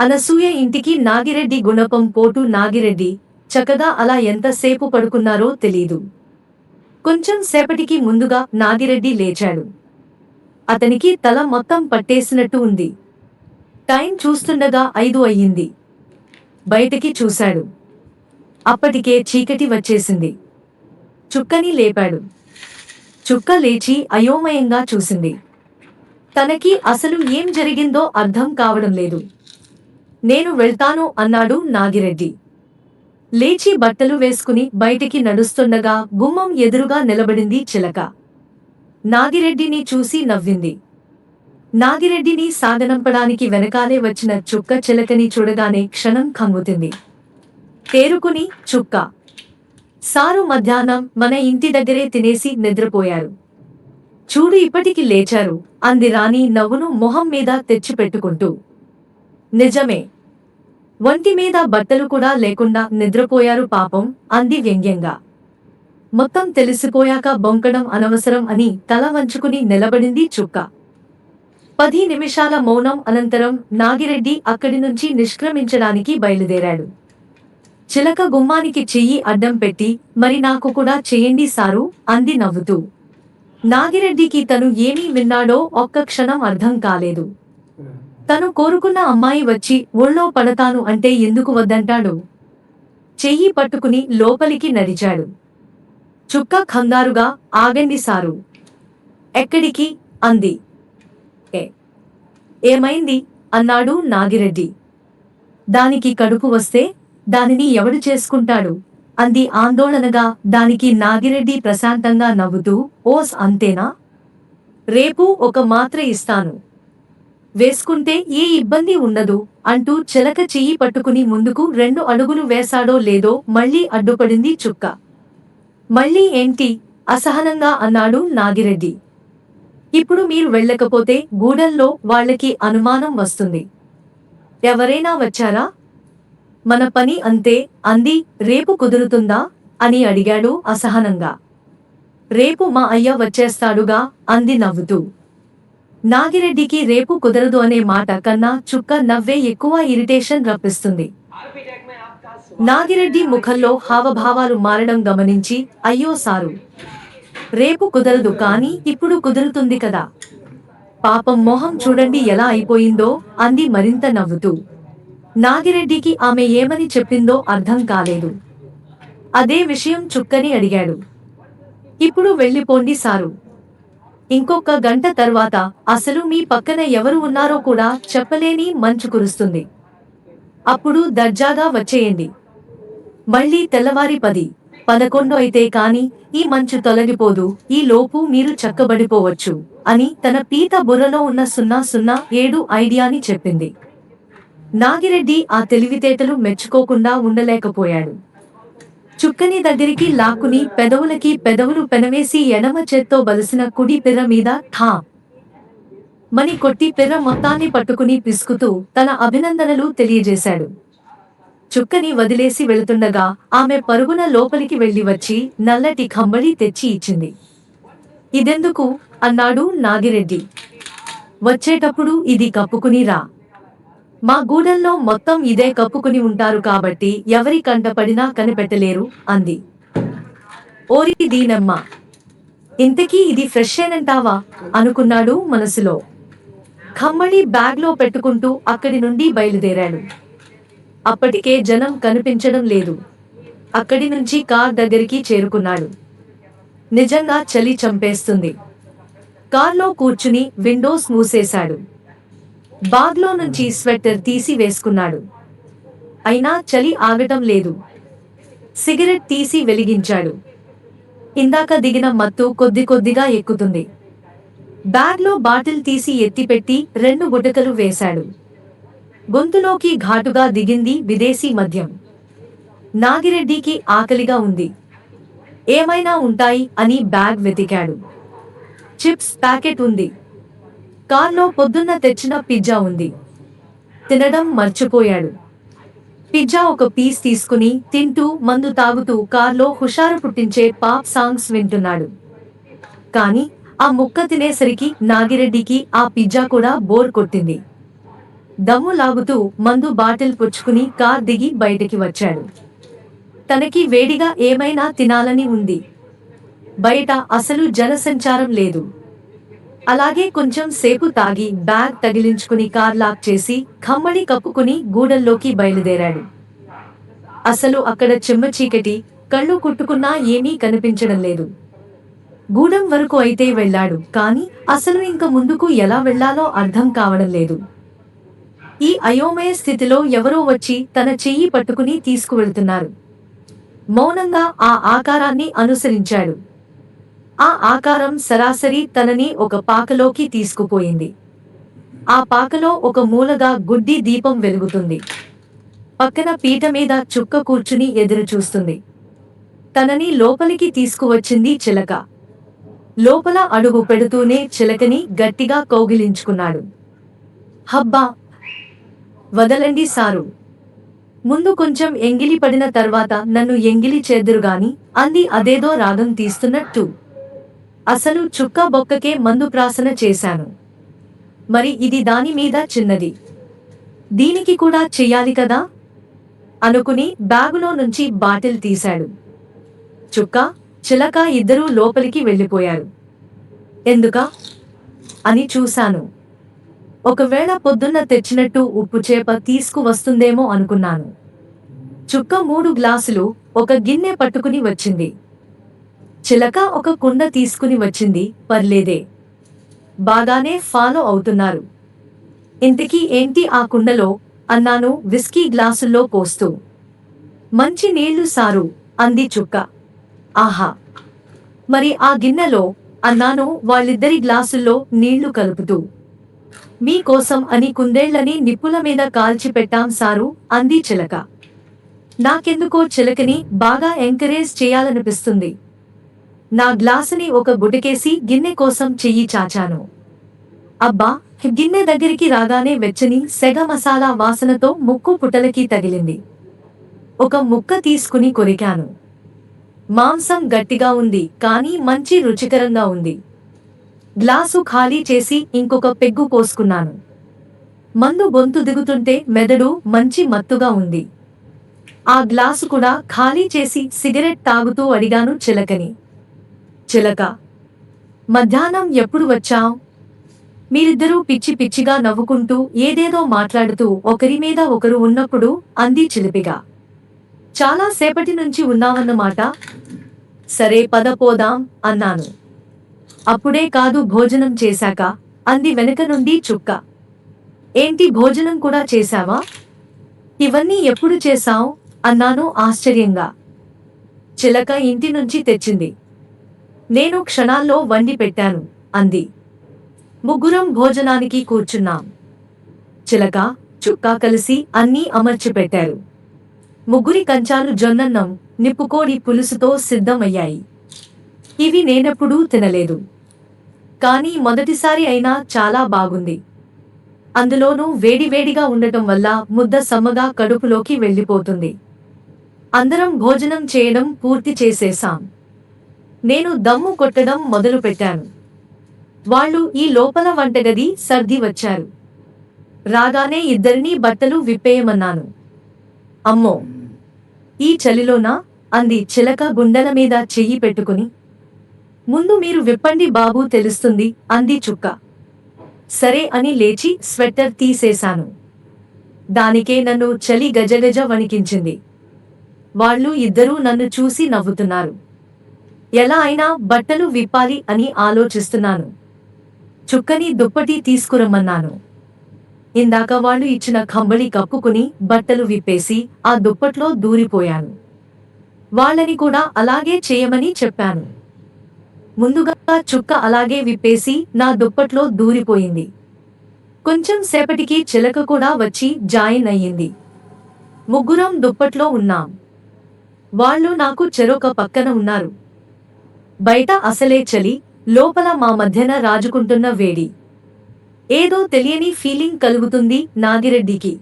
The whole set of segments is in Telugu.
అనసూయ ఇంటికి నాగిరెడ్డి గుణపం పోటు నాగిరెడ్డి. చక్కగా అలా ఎంతసేపు పడుకున్నారో తెలీదు. కొంచెం సేపటికి ముందుగా నాగిరెడ్డి లేచాడు. అతనికి తల మొత్తం పట్టేసినట్టు ఉంది. టైం చూస్తుండగా ఐదు అయ్యింది. బయటికి చూశాడు. అప్పటికే చీకటి వచ్చేసింది. చుక్కని లేపాడు. చుక్క లేచి అయోమయంగా చూసింది. తనకి అసలు ఏం జరిగిందో అర్థం కావడం లేదు. నేను వెళ్తాను అన్నాడు నాగిరెడ్డి. లేచి బట్టలు వేసుకుని బయటికి నడుస్తుండగా గుమ్మం ఎదురుగా నిలబడింది చిలక. నాగిరెడ్డిని చూసి నవ్వింది. నాగిరెడ్డిని సాగనంపడానికి వెనకాలే వచ్చిన చుక్క చిలకని చూడగానే క్షణం కంగుతింది తేరుకుని చుక్క. సారు మధ్యాహ్నం మన ఇంటి దగ్గరే తినేసి నిద్రపోయారు. చూడు ఇప్పటికి లేచారు. అంది రాణి నవ్వును మొహం మీద తెచ్చిపెట్టుకుంటూ. నిజమే. ఒంటి మీద బట్టలు కూడా లేకుండా నిద్రపోయారు పాపం అంది వ్యంగ్యంగా. మొత్తం తెలిసిపోయాక బొంకడం అనవసరం అని తల వంచుకుని నిలబడింది చుక్క. పది నిమిషాల మౌనం అనంతరం నాగిరెడ్డి అక్కడి నుంచి నిష్క్రమించడానికి బయలుదేరాడు. చిలక గుమ్మానికి చెయ్యి అడ్డం పెట్టి మరి నాకు కూడా చేయండి సారు అంది నవ్వుతూ. నాగిరెడ్డికి తను ఏమీ విన్నాడో ఒక్క క్షణం అర్థం కాలేదు. తను కోరుకున్న అమ్మాయి వచ్చి ఒళ్ళో పడతాను అంటే ఎందుకు వద్దంటాడు? చెయ్యి పట్టుకుని లోపలికి నడిచాడు. చుక్క కంగారుగా ఆగండి సారు. ఎక్కడికి? అంది. ఏ. ఏమైంది? అన్నాడు నాగిరెడ్డి. దానికి కడుపు వస్తే దానిని ఎవడు చేసుకుంటాడు? అంది ఆందోళనగా దానికి నాగిరెడ్డి ప్రశాంతంగా నవ్వుతూ ఓస్ అంతేనా? రేపు ఒక మాత్ర ఇస్తాను. వేసుకుంటే ఏ ఇబ్బంది ఉండదు అంటూ చిలక చెయ్యి పట్టుకుని ముందుకు రెండు అడుగులు వేశాడో లేదో మళ్ళీ అడ్డుపడింది చుక్క. మళ్ళీ ఏంటి? అసహనంగా అన్నాడు నాగిరెడ్డి. ఇప్పుడు మీరు వెళ్ళకపోతే గూడెల్లో వాళ్ళకి అనుమానం వస్తుంది. ఎవరైనా వచ్చారా? మన పని అంతే అంది. రేపు కుదురుతుందా? అని అడిగాడు అసహనంగా. రేపు మా అయ్య వచ్చేస్తాడుగా అంది నవ్వుతూ. నాగిరెడ్డికి రేపు కుదరదు అనే మాట కన్నా చుక్క నవ్వే ఎక్కువ ఇరిటేషన్ రప్పిస్తుంది. నాగిరెడ్డి ముఖంలో హావభావాలు మారడం గమనించి అయ్యో సారు రేపు కుదరదు కాని ఇప్పుడు కుదురుతుంది కదా. పాపం మొహం చూడండి ఎలా అయిపోయిందో అంది మరింత నవ్వుతూ. నాగిరెడ్డికి ఆమె ఏమని చెప్పిందో అర్థం కాలేదు. అదే విషయం చుక్కని అడిగాడు. ఇప్పుడు వెళ్ళిపోండి సారు ఇంకొక గంట తర్వాత అసలు మీ పక్కన ఎవరు ఉన్నారో కూడా చెప్పలేని మంచు కురుస్తుంది. అప్పుడు దర్జాగా వచ్చేయండి. మళ్ళీ తెల్లవారి పది పదకొండు అయితే కాని ఈ మంచు తొలగిపోదు ఈ లోపు మీరు చక్కబడిపోవచ్చు అని తన పీత బుర్రలో ఉన్న సున్నా సున్నా ఏడు ఐడియాని చెప్పింది. నాగిరెడ్డి ఆ తెలివితేటలు మెచ్చుకోకుండా ఉండలేకపోయాడు. చుక్కని దగ్గరికి లాక్కుని పెదవులకి పెదవులు పెనవేసి ఎడమ చేత్తో బలిసిన కుడి పిర్ర మీద ఠా. మని కొట్టి పిర్ర మొత్తాన్ని పట్టుకుని పిసుకుతూ తన అభినందనలు తెలియజేశాడు. చుక్కని వదిలేసి వెళుతుండగా ఆమె పరుగున లోపలికి వెళ్ళి వచ్చి నల్లటి కంబళి తెచ్చి ఇచ్చింది. ఇదెందుకు? అన్నాడు నాగిరెడ్డి. వచ్చేటప్పుడు ఇది కప్పుకుని రా. మా గూడెల్లో మొత్తం ఇదే కప్పుకుని ఉంటారు కాబట్టి ఎవరి కంటపడినా కనిపెట్టలేరు అంది. ఓరి దీనమ్మ! ఇంతకీ ఇది ఫ్రెష్ ఏనంటావా అనుకున్నాడు మనసులో. కమ్మడి బ్యాగ్లో పెట్టుకుంటూ అక్కడి నుండి బయలుదేరాడు. అప్పటికే జనం కనిపించడం లేదు. అక్కడి నుంచి కార్ దగ్గరికి చేరుకున్నాడు. నిజంగా చలి చంపేస్తుంది. కార్లో కూర్చుని విండోస్ మూసేశాడు. బాగ్లో నుంచి స్వెటర్ తీసి వేసుకున్నాడు అయినా చలి ఆగటం లేదు. సిగరెట్ తీసి వెలిగించాడు. ఇందాక దిగిన మత్తు కొద్ది కొద్దిగా ఎక్కుతుంది. బ్యాగ్లో బాటిల్ తీసి ఎత్తిపెట్టి రెండు గుటకలు వేశాడు. గొంతులోకి ఘాటుగా దిగింది విదేశీ మద్యం. నాగిరెడ్డికి ఆకలిగా ఉంది. ఏమైనా ఉంటాయి అని బ్యాగ్ వెతికాడు. చిప్స్ ప్యాకెట్ ఉంది. కార్లో పొద్దున్న తెచ్చిన పిజ్జా ఉంది. తినడం మర్చిపోయాడు. పిజ్జా ఒక పీస్ తీసుకుని తింటూ మందు తాగుతూ కార్లో హుషారు పుట్టించే పాప్ సాంగ్స్ వింటున్నాడు. కాని ఆ ముక్క తినేసరికి నాగిరెడ్డికి ఆ పిజ్జా కూడా బోర్ కొట్టింది. దమ్ము లాగుతూ మందు బాటిల్ పుచ్చుకుని కార్ దిగి బయటికి వచ్చాడు. తనకి వేడిగా ఏమైనా తినాలని ఉంది. బయట అసలు జనసంచారం లేదు. అలాగే కొంచెం సేపు తాగి బ్యాగ్ తగిలించుకుని కార్ లాక్ చేసి కమ్మడి కప్పుకుని గూడల్లోకి బయలుదేరాడు. అసలు అక్కడ చెమ్మ చీకటి కళ్ళు కుట్టుకున్నా ఏమీ కనిపించడం లేదు. గూడెం వరకు అయితే వెళ్ళాడు కాని అసలు ఇంక ముందుకు ఎలా వెళ్ళాలో అర్థం కావడం లేదు. ఈ అయోమయ స్థితిలో ఎవరో వచ్చి తన చెయ్యి పట్టుకుని తీసుకువెళ్తున్నారు. మౌనంగా ఆ ఆకారాన్ని అనుసరించాడు. ఆ ఆకారం సరాసరి తనని ఒక పాకలోకి తీసుకుపోయింది. ఆ పాకలో ఒక మూలగా గుడ్డి దీపం వెలుగుతుంది. పక్కన పీట మీద చుక్క కూర్చుని ఎదురు చూస్తుంది. తనని లోపలికి తీసుకువచ్చింది చిలక. లోపల అడుగు పెడుతూనే చిలకని గట్టిగా కౌగిలించుకున్నాడు. హబ్బా! వదలండి సారు. ముందు కొంచెం ఎంగిలి పడిన తర్వాత నన్ను ఎంగిలి చేద్దురుగాని అంది అదేదో రాగం తీస్తున్నట్టు. అసలు చుక్క బొక్కకే మందు ప్రాసన చేశాను. మరి ఇది దాని మీద చిన్నది. దీనికి కూడా చెయ్యాలి కదా? అనుకుని బ్యాగులో నుంచి బాటిల్ తీశాడు. చుక్క చిలక ఇద్దరూ లోపలికి వెళ్ళిపోయారు. ఎందుక? అని చూశాను. ఒకవేళ పొద్దున్న తెచ్చినట్టు ఉప్పు చేప తీసుకువస్తుందేమో అనుకున్నాను. చుక్క మూడు గ్లాసులు ఒక గిన్నె పట్టుకుని వచ్చింది. చిలక ఒక కుండ తీసుకుని వచ్చింది. పర్లేదే. బాగానే ఫాలో అవుతున్నారు. ఇంతకీ ఏంటి ఆ కుండలో? అన్నాను విస్కీ గ్లాసుల్లో పోస్తూ. మంచి నీళ్ళు సారు అంది చుక్క. ఆహా. మరి ఆ గిన్నెలో? అన్నాను వాళ్ళిద్దరి గ్లాసుల్లో నీళ్ళు కలుపుతూ. మీకోసం అని కుందేళ్ళని నిప్పుల మీద కాల్చి పెట్టాం సారు అంది చిలక. నాకెందుకో చిలకని బాగా ఎంకరేజ్ చేయాలనిపిస్తుంది. నా గ్లాసుని ఒక గుటకేసి గిన్నె కోసం చెయ్యి చాచాను. అబ్బా గిన్నె దగ్గరికి రాగానే వెచ్చని సెగ మసాలా వాసనతో ముక్కు పుటలకి తగిలింది. ఒక ముక్క తీసుకుని కొరికాను. మాంసం గట్టిగా ఉంది కానీ మంచి రుచికరంగా ఉంది. గ్లాసు ఖాళీ చేసి ఇంకొక పెగ్గు పోసుకున్నాను మందు గొంతు దిగుతుంటే మెదడు మంచి మత్తుగా ఉంది. ఆ గ్లాసు కూడా ఖాళీ చేసి సిగరెట్ తాగుతూ అడిగాను చిలకని. చిలక మధ్యాహ్నం ఎప్పుడు వచ్చాం మీరిద్దరూ పిచ్చి పిచ్చిగా నవ్వుకుంటూ ఏదేదో మాట్లాడుతూ ఒకరి మీద ఒకరు ఉన్నప్పుడు అంది చిలిపిగా చాలా సేపటి నుంచి ఉన్నావన్నమాట. సరే పద పోదాం అన్నాను. అప్పుడే కాదు భోజనం చేశాక అంది వెనుక నుండి చుక్క. ఏంటి భోజనం కూడా చేశావా? ఇవన్నీ ఎప్పుడు చేశావు? అన్నాను ఆశ్చర్యంగా. చిలక ఇంటి నుంచి తెచ్చింది. నేను క్షణాల్లో వండి పెట్టాను అంది. ముగ్గురం భోజనానికి కూర్చున్నాం. చిలక చుక్క కలిసి అన్నీ అమర్చి పెట్టారు ముగ్గురి కంచాలు జొన్నన్నం నిప్పుకోడి పులుసుతో సిద్ధమయ్యాయి. ఇవి నేనెప్పుడూ తినలేదు. కానీ మొదటిసారి అయినా చాలా బాగుంది. అందులోనూ వేడివేడిగా ఉండటం వల్ల ముద్ద సమ్మగా కడుపులోకి వెళ్ళిపోతుంది. అందరం భోజనం చేయడం పూర్తి చేసేశాం. నేను దమ్ము కొట్టడం మొదలు పెట్టాను. వాళ్ళు ఈ లోపల వంటగది సర్ది వచ్చారు. రాగానే ఇద్దరినీ బట్టలు విప్పేయమన్నాను. అమ్మో! ఈ చలిలోనా? అంది చిలక గుండెల మీద చెయ్యి పెట్టుకుని. ముందు మీరు విప్పండి బాబు తెలుస్తుంది అంది చుక్క. సరే అని లేచి స్వెట్టర్ తీసేశాను. దానికే నన్ను చలి గజగజ వణికించింది. వాళ్ళు ఇద్దరూ నన్ను చూసి నవ్వుతున్నారు. ఎలా అయినా బట్టలు విప్పాలి అని ఆలోచిస్తున్నాను. చుక్కని దుప్పటి తీసుకురమ్మన్నాను. ఇందాక వాళ్ళు ఇచ్చిన కంబళి కప్పుకుని బట్టలు విప్పేసి ఆ దుప్పట్లో దూరిపోయాను. వాళ్ళని కూడా అలాగే చేయమని చెప్పాను. ముందుగా చుక్క అలాగే విప్పేసి నా దుప్పట్లో దూరిపోయింది. కొంచెం సేపటికి చిలక కూడా వచ్చి జాయిన్ అయ్యింది. ముగ్గురం దుప్పట్లో ఉన్నాం. వాళ్ళు నాకు చెరొక పక్కన ఉన్నారు. బయట అసలే చలి లోపల మా మధ్యన రాజుకుంటున్న వేడి. ఏదో తెలియని ఫీలింగ్ కలుగుతుంది నాగిరెడ్డికి.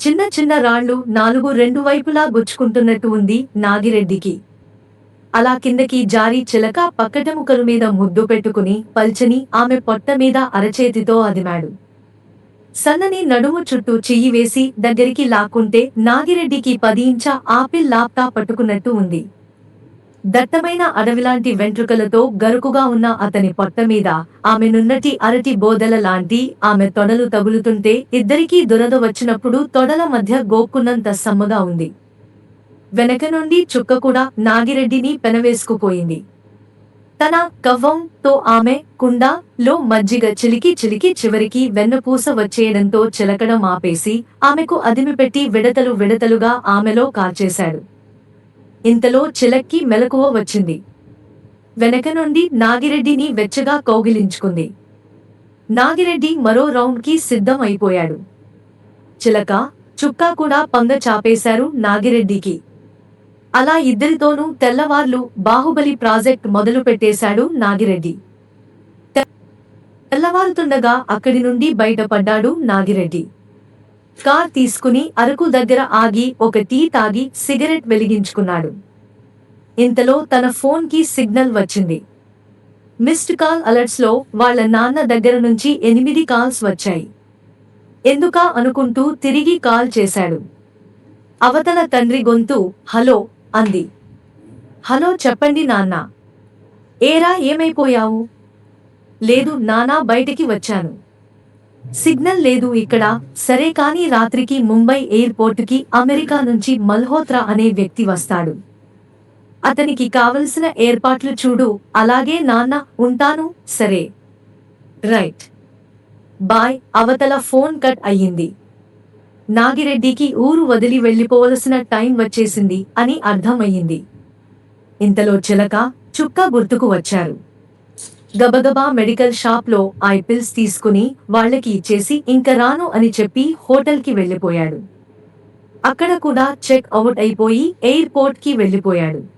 చిన్న చిన్న రాళ్ళు నాలుగు రెండు వైపులా గుచ్చుకుంటున్నట్టు ఉంది నాగిరెడ్డికి. అలా కిందకి జారి చిలక పక్కటముకల మీద ముద్దు పెట్టుకుని పల్చని ఆమె పొట్ట మీద అరచేతితో అదిమాడు. సన్నని నడుము చుట్టూ చెయ్యి వేసి దగ్గరికి లాక్కుంటే నాగిరెడ్డికి పది ఇంచ ఆపిల్ లాప్టాప్ పట్టుకున్నట్టు ఉంది. దట్టమైన అడవిలాంటి వెంట్రుకలతో గరుకుగా ఉన్న అతని పొట్ట మీద ఆమె నున్నటి అరటి బోదెల లాంటి ఆమె తొడలు తగులుతుంటే ఇద్దరికీ దురద వచ్చినప్పుడు తొడల మధ్య గోక్కున్నంత సమ్మగా ఉంది. వెనక నుండి చుక్క కూడా నాగిరెడ్డిని పెనవేసుకుపోయింది. తన కవ్వంతో ఆమె కుండా లో మజ్జిగ చిలికి చిలికి చివరికి వెన్నపూస వచ్చేయడంతో చిలకడం ఆపేసి ఆమెకు అదిమిపెట్టి విడతలు విడతలుగా ఆమెలో కాల్చేశాడు ఇంతలో చిలక్కి మెలకువ వచ్చింది. వెనక నుండి నాగిరెడ్డిని వెచ్చగా కౌగిలించుకుంది. నాగిరెడ్డి మరో రౌండ్కి సిద్ధం అయిపోయాడు చిలక చుక్కా కూడా పంగ చాపేశారు నాగిరెడ్డికి. అలా ఇద్దరితోనూ తెల్లవార్లు బాహుబలి ప్రాజెక్ట్ మొదలు పెట్టేశాడు నాగిరెడ్డి. తె- తెల్లవారుతుండగా అక్కడి నుండి బయటపడ్డాడు నాగిరెడ్డి. కార్ తీసుకుని అరకు దగ్గర ఆగి ఒక టీ తాగి సిగరెట్ వెలిగించుకున్నాడు. ఇంతలో తన ఫోన్కి సిగ్నల్ వచ్చింది. మిస్డ్ కాల్ అలర్ట్స్లో వాళ్ళ నాన్న దగ్గర నుంచి ఎనిమిది కాల్స్ వచ్చాయి. ఎందుకా అనుకుంటూ తిరిగి కాల్ చేశాడు. అవతల తండ్రి గొంతు హలో అంది. హలో చెప్పండి నాన్న. ఏరా ఏమైపోయావు? లేదు నానా బయటికి వచ్చాను. సిగ్నల్ లేదు ఇక్కడ. సరే కానీ రాత్రికి ముంబై ఎయిర్పోర్టుకి అమెరికా నుంచి మల్హోత్రా అనే వ్యక్తి వస్తాడు. అతనికి కావలసిన ఏర్పాట్లు చూడు. అలాగే నాన్న ఉంటాను. సరే. రైట్. బాయ్. అవతల ఫోన్ కట్ అయ్యింది. నాగిరెడ్డికి ఊరు వదిలి వెళ్ళిపోవలసిన టైం వచ్చేసింది అని అర్థమయ్యింది. ఇంతలో చిలక చుక్క గుర్తుకు వచ్చారు. గబగబా మెడికల్ షాప్లో ఐ పిల్స్ తీసుకుని వాళ్ళకి ఇచ్చేసి ఇంక రాను అని చెప్పి హోటల్కి వెళ్ళిపోయాడు. అక్కడ కూడా చెక్ అవుట్ అయిపోయి ఎయిర్పోర్ట్కి వెళ్ళిపోయాడు.